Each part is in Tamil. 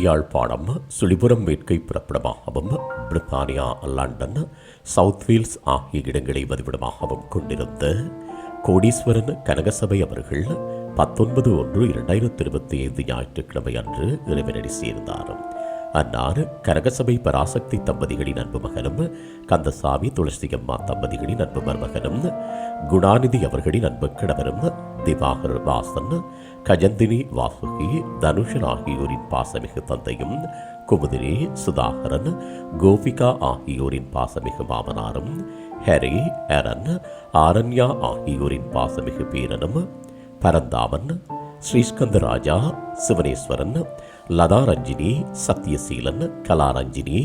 யாழ்ப்பாணம் சுழிபுரம் மேற்கை புறப்படமாகவும் பிரித்தானியா லண்டன் சவுத்வீல்ஸ் ஆகிய இடங்களை வதிவிடமாகவும் கொண்டிருந்த கோடீஸ்வரன் கனகசபை அவர்கள் பத்தொன்பது ஒன்று இரண்டாயிரத்தி இருபத்தி ஐந்து ஞாயிற்றுக்கிழமை அன்று இறைவனடி சேர்ந்தார் அன்னாறு கரகசபை பராசக்தி தம்பதிகளின் அன்பு மகனும் கந்தசாமி துளசியம்மா தம்பதிகளின் அன்பு மருமகனும் குணாநிதி அவர்களின் அன்பு கிழவரும் திவாகர் வாசன் கஜந்தினி வாசுகி தனுஷன் ஆகியோரின் பாசமிகு தந்தையும் குமுதினி சுதாகரன் கோபிகா ஆகியோரின் பாசமிகு மாமனாரும் ஹரி ஹரன் ஆரண்யா ஆகியோரின் பாசமிகு பேரனும் பரந்தாமன் ஸ்ரீஸ்கந்தராஜா சிவனேஸ்வரன் லதா ரஞ்சினி சத்யசீலன் கலாரஞ்சினி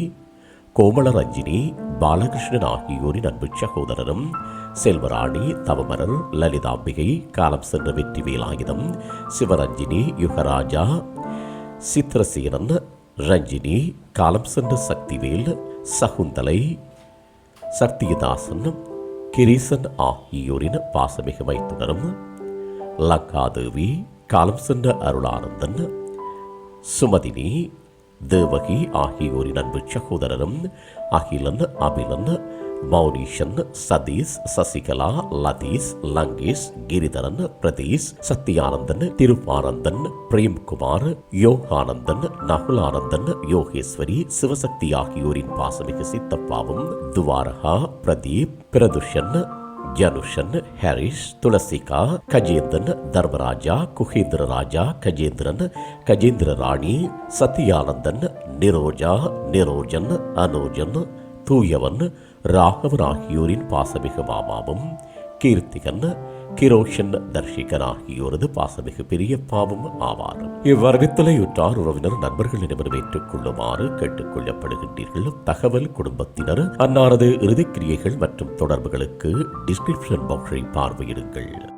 கோமளரஞ்சினி பாலகிருஷ்ணன் ஆகியோரின் அன்பு சகோதரரும் செல்வராணி தவமரர் லலிதாம்பிகை காலம் சென்ற வெற்றி வேலாயுதம் சிவரஞ்சினி யுகராஜா சித்திரசீரன் ரஞ்சினி காலம் சென்ற சக்திவேல் சகுந்தலை சத்தியதாசன் கிரீசன் ஆகியோரின் பாசமிகு மைத்துனரும் லங்காதேவி காலம் சென்ற அருளானந்தன் சுமதினி தேவகி ஆகியோரின் அன்பு சகோதரரும் அகிலன் அபிலன் மௌனீஷன் சதீஷ் சசிகலா லதீஷ் லங்கேஷ் கிரிதரன் பிரதீஷ் சத்யானந்தன் திருப்பானந்தன் பிரேம்குமார் யோகானந்தன் நகுலானந்தன் யோகேஸ்வரி சிவசக்தி ஆகியோரின் பாசமிகு சித்தப்பாவும் துவாரகா பிரதீப் பிரதுஷன் ஜனுஷன் ஹாரிஸ் துளசிகா கஜேந்திரன் தர்மராஜா குகேந்திர ராஜா கஜேந்திரன் கஜேந்திர ராணி சத்யானந்தன் நிரோஜா நிரோஜன் அனோஜன் தூயவன் ராகவன் ஆகியோரின் பாசமிகு மாமாவும் கீர்த்திகன் கிரோஷன் தர்ஷிகன் ஆகியோரது பாசமிகு பாவம் ஆவார். இவ்வரவித்தலையுற்றார் உறவினர் நண்பர்களிடமிருந்து ஏற்றுக்கொள்ளுமாறு கேட்டுக் கொள்ளப்படுகின்றீர்கள் தகவல் குடும்பத்தினர் அன்னாரது இறுதிக்கிரியைகள் மற்றும் தொடர்புகளுக்கு டிஸ்கிரிப்ஷன் பாக்ஸை பார்வையிடுங்கள்.